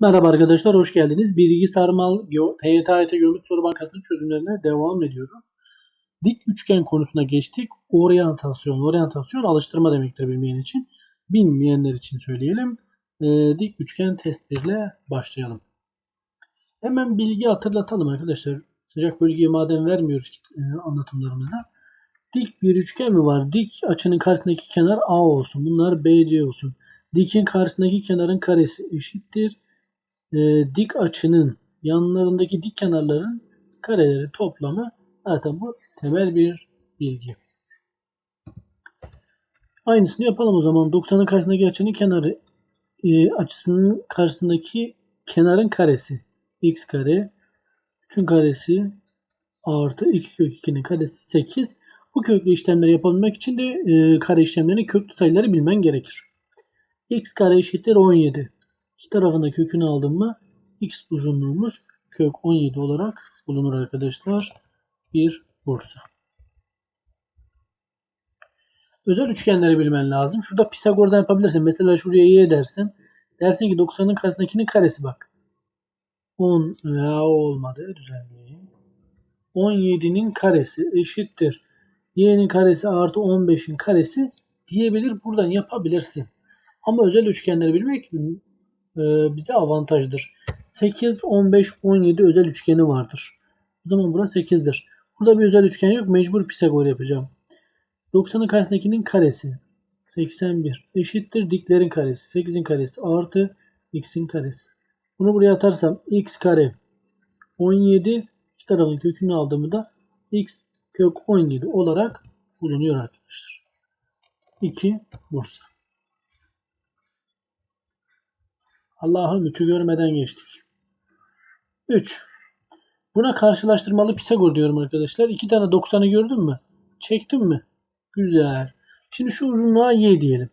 Merhaba arkadaşlar, hoş geldiniz. Bilgi Sarmal TYT Geometri Soru Bankası'nın çözümlerine devam ediyoruz. Dik üçgen konusuna geçtik. Oryantasyon, oryantasyon alıştırma demektir bilmeyen için. Bilmeyenler için söyleyelim. Ee, dik üçgen testleriyle başlayalım. Hemen bilgi hatırlatalım arkadaşlar. Sıcak bölgeye madem vermiyoruz e, anlatımlarımızda. Dik bir üçgen mi var? Dik açının karşısındaki kenar A olsun. Bunlar BC olsun. Dikin karşısındaki kenarın karesi eşittir e, dik açının yanlarındaki dik kenarların kareleri toplamı zaten bu temel bir bilgi. Aynısını yapalım o zaman. 90'ın karşısındaki açının kenarı e, açısının karşısındaki kenarın karesi x kare 3'ün karesi artı 2 kök 2'nin karesi 8. Bu köklü işlemleri yapabilmek için de e, kare işlemlerini köklü sayıları bilmen gerekir. x kare eşittir 17. İki tarafında kökünü aldım mı x uzunluğumuz kök 17 olarak bulunur arkadaşlar. Bir Bursa. Özel üçgenleri bilmen lazım. Şurada Pisagor'dan yapabilirsin. Mesela şuraya y dersin. Dersin ki 90'ın karşısındakinin karesi bak. 10 ya olmadı. Düzenleyeyim. 17'nin karesi eşittir. y'nin karesi artı 15'in karesi diyebilir. Buradan yapabilirsin. Ama özel üçgenleri bilmek bize avantajdır. 8, 15, 17 özel üçgeni vardır. O zaman burası 8'dir. Burada bir özel üçgen yok. Mecbur Pisagor yapacağım. 90'ın karşısındakinin karesi 81 eşittir diklerin karesi. 8'in karesi artı x'in karesi. Bunu buraya atarsam x kare 17 iki tarafın kökünü aldığımda da x kök 17 olarak bulunuyor arkadaşlar. 2 Bursa. Allah'ım 3'ü görmeden geçtik. 3. Buna karşılaştırmalı Pisagor diyorum arkadaşlar. 2 tane 90'ı gördün mü? Çektin mi? Güzel. Şimdi şu uzunluğa y diyelim.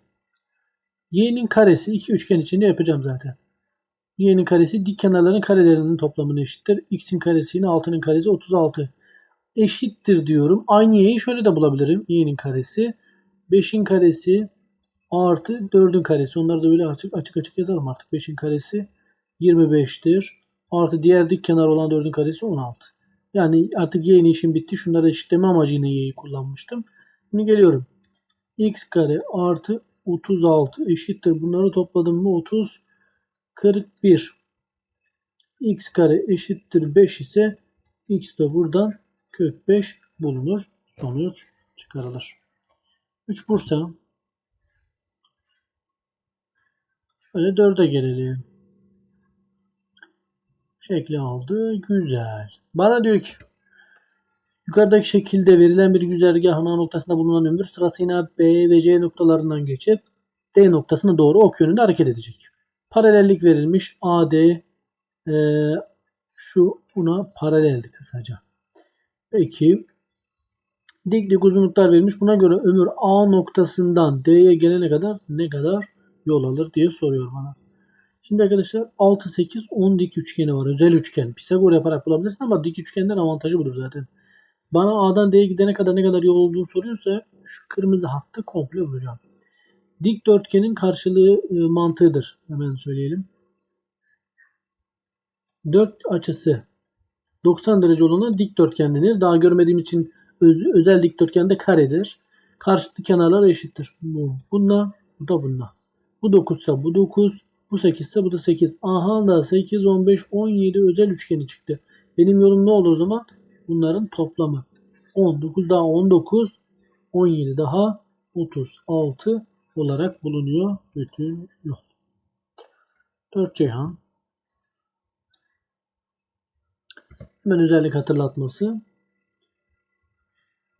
y'nin karesi iki üçgen içinde yapacağım zaten. y'nin karesi dik kenarların karelerinin toplamına eşittir. x'in karesi yine 6'nın karesi 36. Eşittir diyorum. Aynı y'yi şöyle de bulabilirim. y'nin karesi 5'in karesi artı 4'ün karesi. Onları da öyle açık açık açık yazalım artık. 5'in karesi 25'tir. Artı diğer dik kenar olan 4'ün karesi 16. Yani artık y'nin işim bitti. Şunları eşitleme amacıyla y'yi kullanmıştım. Şimdi geliyorum. x kare artı 36 eşittir. Bunları topladım mı 30 41 x kare eşittir 5 ise x de buradan kök 5 bulunur. Sonuç çıkarılır. 3 Bursa Böyle 4'e gelelim. Şekli aldı. Güzel. Bana diyor ki yukarıdaki şekilde verilen bir güzergahın A noktasında bulunan ömür sırasıyla B ve C noktalarından geçip D noktasına doğru ok yönünde hareket edecek. Paralellik verilmiş. AD e, şu buna paraleldi kısaca. Peki dik dik uzunluklar verilmiş. Buna göre ömür A noktasından D'ye gelene kadar ne kadar yol alır diye soruyor bana. Şimdi arkadaşlar 6, 8, 10 dik üçgeni var. Özel üçgen. Pisagor yaparak bulabilirsin ama dik üçgenden avantajı budur zaten. Bana A'dan D'ye gidene kadar ne kadar yol olduğunu soruyorsa şu kırmızı hattı komple bulacağım. Dikdörtgenin karşılığı e, mantığıdır. Hemen söyleyelim. 4 açısı 90 derece olana dikdörtgen denir. Daha görmediğim için öz, özel dikdörtgende karedir. Karşılıklı kenarlar eşittir. Bu, bununla, bu da bununla. Bu 9 ise bu 9. Bu 8 ise bu da 8. Aha da 8, 15, 17 özel üçgeni çıktı. Benim yolum ne olur o zaman? Bunların toplamı. 19 daha 19, 17 daha 36 olarak bulunuyor bütün yol. 4 Ceyhan. Hemen özellik hatırlatması.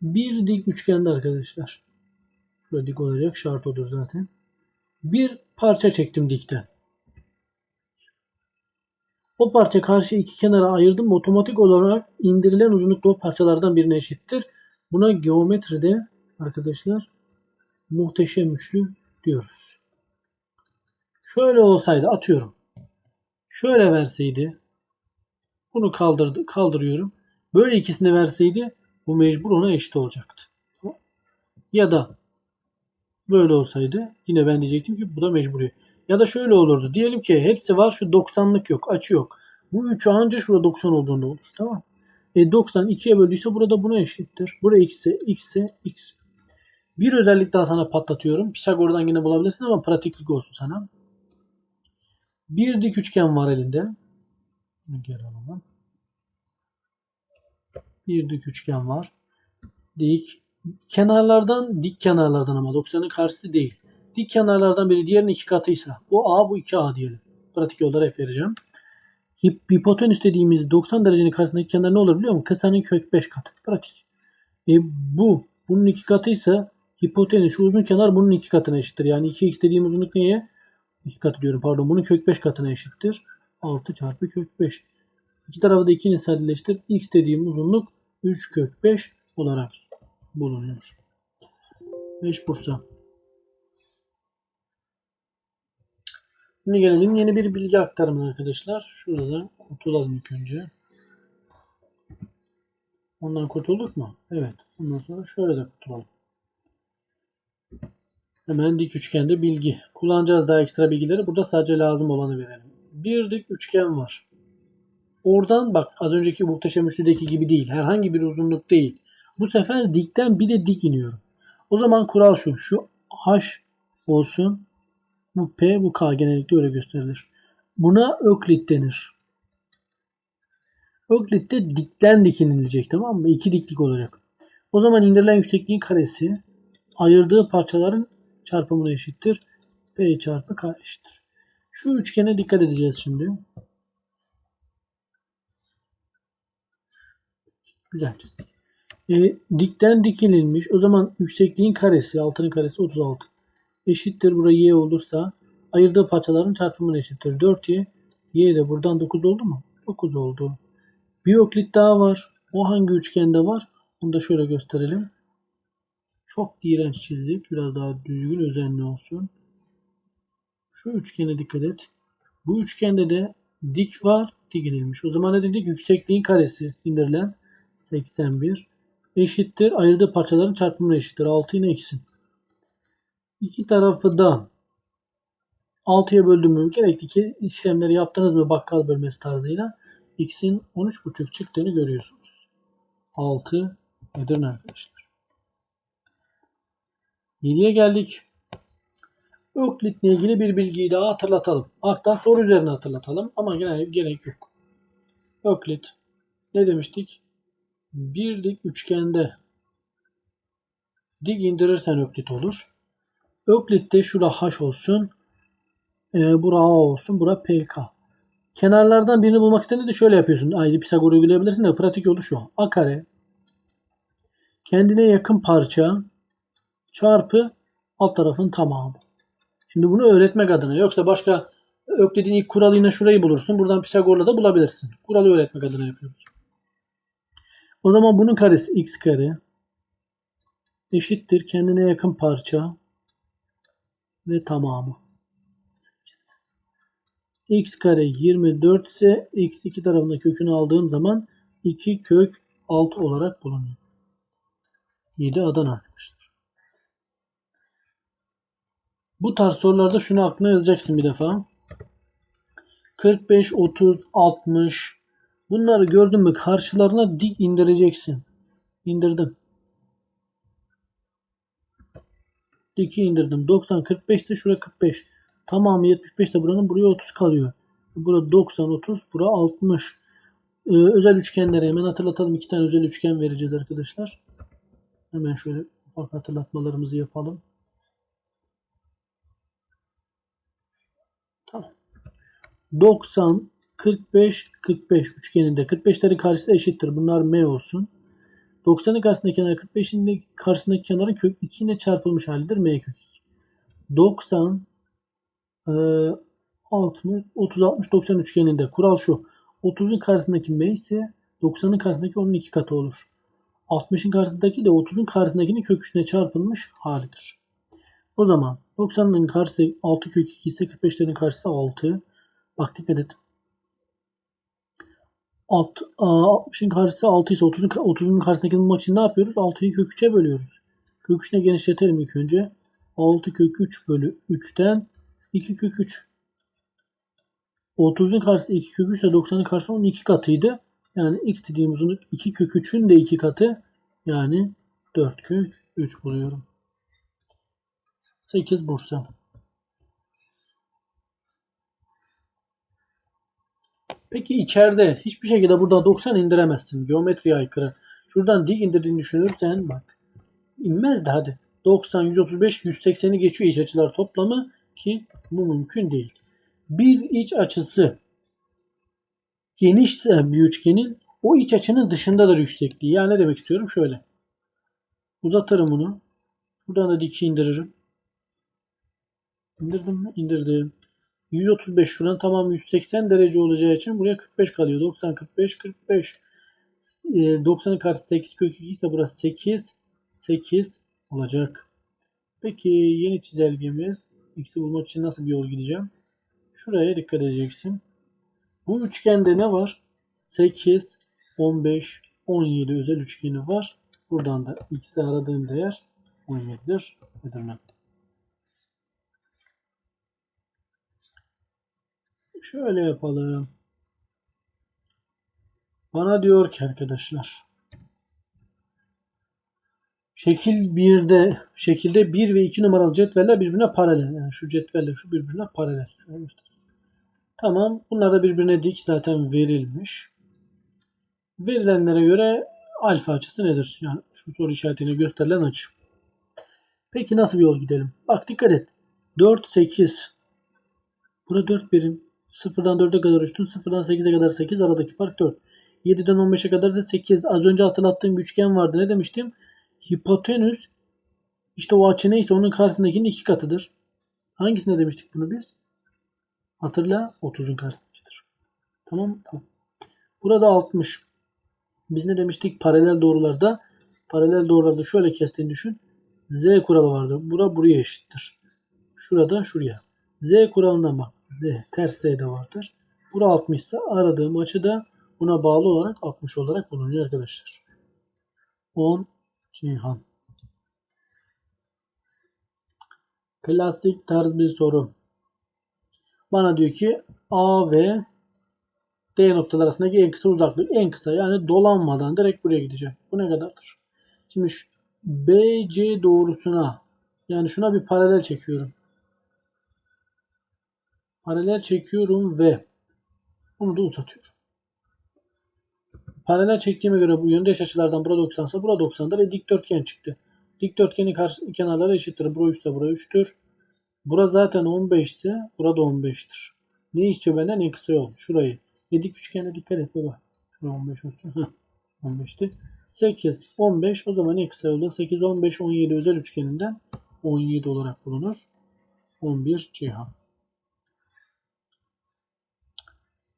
Bir dik üçgende arkadaşlar. Şurada dik olacak. Şart odur zaten bir parça çektim dikten. O parça karşı iki kenara ayırdım. Otomatik olarak indirilen uzunlukta o parçalardan birine eşittir. Buna geometride arkadaşlar muhteşem üçlü diyoruz. Şöyle olsaydı atıyorum. Şöyle verseydi bunu kaldırdı, kaldırıyorum. Böyle ikisini verseydi bu mecbur ona eşit olacaktı. Ya da Böyle olsaydı yine ben diyecektim ki bu da mecburi. Ya da şöyle olurdu. Diyelim ki hepsi var şu 90'lık yok. Açı yok. Bu 3 anca şurada 90 olduğunda olur. Tamam. E 90 2'ye böldüyse burada buna eşittir. Buraya x'e x'e x. Bir özellik daha sana patlatıyorum. Pisagor'dan yine bulabilirsin ama pratiklik olsun sana. Bir dik üçgen var elinde. Geri alalım. Bir dik üçgen var. Dik. Kenarlardan dik kenarlardan ama 90'ın karşısı değil. Dik kenarlardan biri diğerinin iki katıysa bu A bu 2A diyelim. Pratik yollara hep vereceğim. Hip, hipotenüs dediğimiz 90 derecenin karşısındaki kenar ne olur biliyor musun? Kısanın kök 5 katı. Pratik. E, bu bunun iki katıysa hipotenüs şu uzun kenar bunun iki katına eşittir. Yani 2x dediğim uzunluk neye? 2 katı diyorum pardon. Bunun kök 5 katına eşittir. 6 çarpı kök 5. İki tarafı da 2'ni sadeleştir. X dediğim uzunluk 3 kök 5 olarak bulunuyor. 5 Bursa. Şimdi gelelim yeni bir bilgi aktarımına arkadaşlar. Şurada da kurtulalım ilk önce. Ondan kurtulduk mu? Evet. Ondan sonra şöyle de kurtulalım. Hemen dik üçgende bilgi. Kullanacağız daha ekstra bilgileri. Burada sadece lazım olanı verelim. Bir dik üçgen var. Oradan bak az önceki muhteşem üçlüdeki gibi değil. Herhangi bir uzunluk değil. Bu sefer dikten bir de dik iniyorum. O zaman kural şu. Şu h olsun. Bu p, bu k genellikle öyle gösterilir. Buna öklit denir. Öklit'te dikten dik inilecek tamam mı? İki diklik olacak. O zaman indirilen yüksekliğin karesi ayırdığı parçaların çarpımına eşittir. P çarpı K eşittir. Şu üçgene dikkat edeceğiz şimdi. Güzel çizdik. E, dikten dik inilmiş. O zaman yüksekliğin karesi, altının karesi 36. Eşittir. Buraya y olursa ayırdığı parçaların çarpımına eşittir. 4y. Y de buradan 9 oldu mu? 9 oldu. Bir öklit daha var. O hangi üçgende var? Onu da şöyle gösterelim. Çok iğrenç çizdik. Biraz daha düzgün özenli olsun. Şu üçgene dikkat et. Bu üçgende de dik var, dik inilmiş. O zaman ne dedik? Yüksekliğin karesi indirilen 81 eşittir. Ayırdığı parçaların çarpımına eşittir. 6 yine eksin. İki tarafı da 6'ya böldüm gerekli ki işlemleri yaptınız mı bakkal bölmesi tarzıyla x'in 13,5 çıktığını görüyorsunuz. 6 Edirne arkadaşlar. 7'ye geldik. Öklit'le ilgili bir bilgiyi daha hatırlatalım. Hatta soru üzerine hatırlatalım ama gene gerek yok. Öklit ne demiştik? Bir dik üçgende dik indirirsen öklit olur. Öklit'te şura h olsun. E, bura a olsun. Bura pk. Kenarlardan birini bulmak istediğinde de şöyle yapıyorsun. Ayrı Pisagor uygulayabilirsin de pratik yolu şu. A kare kendine yakın parça çarpı alt tarafın tamamı. Şimdi bunu öğretmek adına. Yoksa başka Öklid'in ilk kuralı yine şurayı bulursun. Buradan Pisagor'la da bulabilirsin. Kuralı öğretmek adına yapıyoruz. O zaman bunun karesi x kare eşittir kendine yakın parça ve tamamı. 8. x kare 24 ise x iki tarafında kökünü aldığım zaman 2 kök 6 olarak bulunuyor. 7 Adana arkadaşlar. Bu tarz sorularda şunu aklına yazacaksın bir defa. 45, 30, 60 bunları gördün mü karşılarına dik indireceksin. İndirdim. Diki indirdim. 90, 45 de şuraya 45. Tamamı 75 de buranın buraya 30 kalıyor. Burada 90, 30, bura 60. Ee, özel üçgenleri hemen hatırlatalım. İki tane özel üçgen vereceğiz arkadaşlar. Hemen şöyle ufak hatırlatmalarımızı yapalım. Tamam. 90, 45, 45 üçgeninde 45'lerin karşısı eşittir. Bunlar M olsun. 90'ın karşısındaki kenar 45'in karşısındaki kenarın kök 2 ile çarpılmış halidir. M kök 2. 90, e, 60, 30, 60, 90 üçgeninde kural şu. 30'un karşısındaki M ise 90'ın karşısındaki onun iki katı olur. 60'ın karşısındaki de 30'un karşısındakinin kök 3'üne çarpılmış halidir. O zaman 90'ın karşısı 6 kök 2 ise 45'lerin karşısı 6. Bak dikkat et. 60'ın karşısı 6 ise 30'un 30'un karşısındakini bulmak ne yapıyoruz? 6'yı kök 3'e bölüyoruz. Kök 3'üne genişletelim ilk önce. 6 kök 3 bölü 3'ten 2 kök 3. 30'un karşısı 2 kök 3 ise 90'ın karşısı onun 2 katıydı. Yani x dediğim uzunluk 2 kök 3'ün de 2 katı. Yani 4 kök 3 buluyorum. 8 Bursa. Peki içeride hiçbir şekilde burada 90 indiremezsin. Geometriye aykırı. Şuradan dik indirdiğini düşünürsen bak. İnmez de hadi. 90, 135, 180'i geçiyor iç açılar toplamı ki bu mümkün değil. Bir iç açısı genişse bir üçgenin o iç açının dışındadır yüksekliği. Yani ne demek istiyorum? Şöyle. Uzatırım bunu. Buradan da diki indiririm. İndirdim mi? İndirdim. 135 şuranın tamam 180 derece olacağı için buraya 45 kalıyor. 90, 45, 45. E, 90'ın karşısı 8 kök 2 ise burası 8, 8 olacak. Peki yeni çizelgemiz x'i bulmak için nasıl bir yol gideceğim? Şuraya dikkat edeceksin. Bu üçgende ne var? 8, 15, 17 özel üçgeni var. Buradan da x'i aradığım değer 17'dir. Edirne. Şöyle yapalım. Bana diyor ki arkadaşlar. Şekil 1'de şekilde 1 ve 2 numaralı cetveller birbirine paralel. Yani şu cetvelle şu birbirine paralel. Şöyle. Tamam. Bunlar da birbirine dik zaten verilmiş. Verilenlere göre alfa açısı nedir? Yani şu soru işaretini gösterilen açı. Peki nasıl bir yol gidelim? Bak dikkat et. 4, 8. Burada 4 birim. 0'dan 4'e kadar uçtun. 0'dan 8'e kadar 8. Aradaki fark 4. 7'den 15'e kadar da 8. Az önce hatırlattığım bir üçgen vardı. Ne demiştim? Hipotenüs işte o açı neyse onun karşısındakinin iki katıdır. Hangisine demiştik bunu biz? Hatırla 30'un karşısındakidir. Tamam? Tamam. Burada 60. Biz ne demiştik? Paralel doğrularda paralel doğrularda şöyle kestiğini düşün. Z kuralı vardır. Bura buraya eşittir. Şurada şuraya. Z kuralından bak. Z ters Z de vardır. Bura 60 ise aradığım açı da buna bağlı olarak 60 olarak bulunuyor arkadaşlar. 10 Ceyhan. Klasik tarz bir soru. Bana diyor ki A ve D noktalar arasındaki en kısa uzaklık. En kısa yani dolanmadan direkt buraya gideceğim. Bu ne kadardır? Şimdi BC doğrusuna yani şuna bir paralel çekiyorum. Paralel çekiyorum ve bunu da uzatıyorum. Paralel çektiğime göre bu yöndeş açılardan burada 90 ise burada 90'dır. E dikdörtgen çıktı. Dikdörtgenin karşı kenarları eşittir. Bura 3 ise bura 3'tür. Bura zaten 15 ise burada 15'tir. Ne istiyor benden? En kısa yol. Şurayı. E dik üçgene dikkat et baba. Şuraya 15 olsun. Heh. 15'ti. 8, 15 o zaman en kısa yolda 8, 15, 17 özel üçgeninden 17 olarak bulunur. 11 Cihan.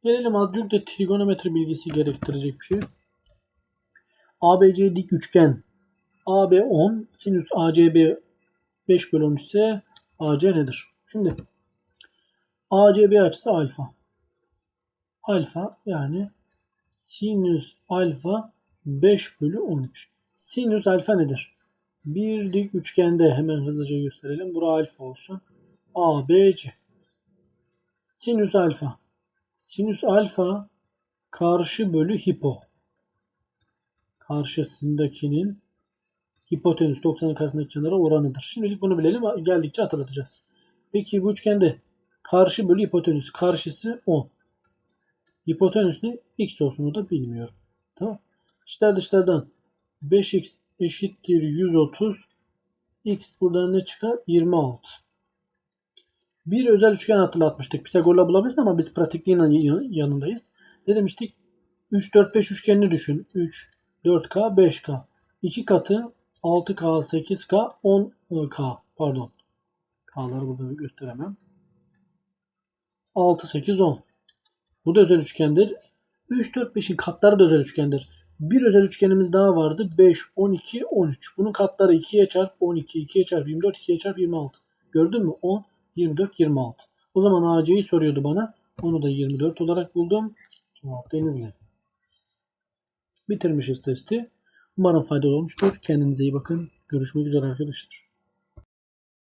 Gelelim adjünkte trigonometri bilgisi gerektirecek bir şey. ABC dik üçgen AB 10, sinüs ACB 5 bölü 13 ise AC nedir? Şimdi ACB açısı alfa. Alfa yani sinüs alfa 5 bölü 13. Sinüs alfa nedir? Bir dik üçgende hemen hızlıca gösterelim. Bura alfa olsun. ABC. Sinüs alfa. Sinüs alfa karşı bölü hipo. Karşısındakinin hipotenüs 90'ın karşısındaki kenara oranıdır. Şimdilik bunu bilelim. Geldikçe hatırlatacağız. Peki bu üçgende karşı bölü hipotenüs. Karşısı 10. Hipotenüs ne? X olsun da bilmiyorum. Tamam. İçler dışlardan 5x eşittir 130. X buradan ne çıkar? 26. Bir özel üçgen hatırlatmıştık. Pisagor'la bulabilirsin ama biz pratikliğin yanındayız. Ne demiştik? 3, 4, 5 üçgenini düşün. 3, 4K, 5K. 2 katı 6K, 8K, 10K. Pardon. K'ları burada gösteremem. 6, 8, 10. Bu da özel üçgendir. 3, 4, 5'in katları da özel üçgendir. Bir özel üçgenimiz daha vardı. 5, 12, 13. Bunun katları 2'ye çarp 12, 2'ye çarp 24, 2'ye çarp 26. Gördün mü? 10, 24, 26. O zaman AC'yi soruyordu bana. Onu da 24 olarak buldum. Cevap Denizli. Bitirmişiz testi. Umarım faydalı olmuştur. Kendinize iyi bakın. Görüşmek üzere arkadaşlar.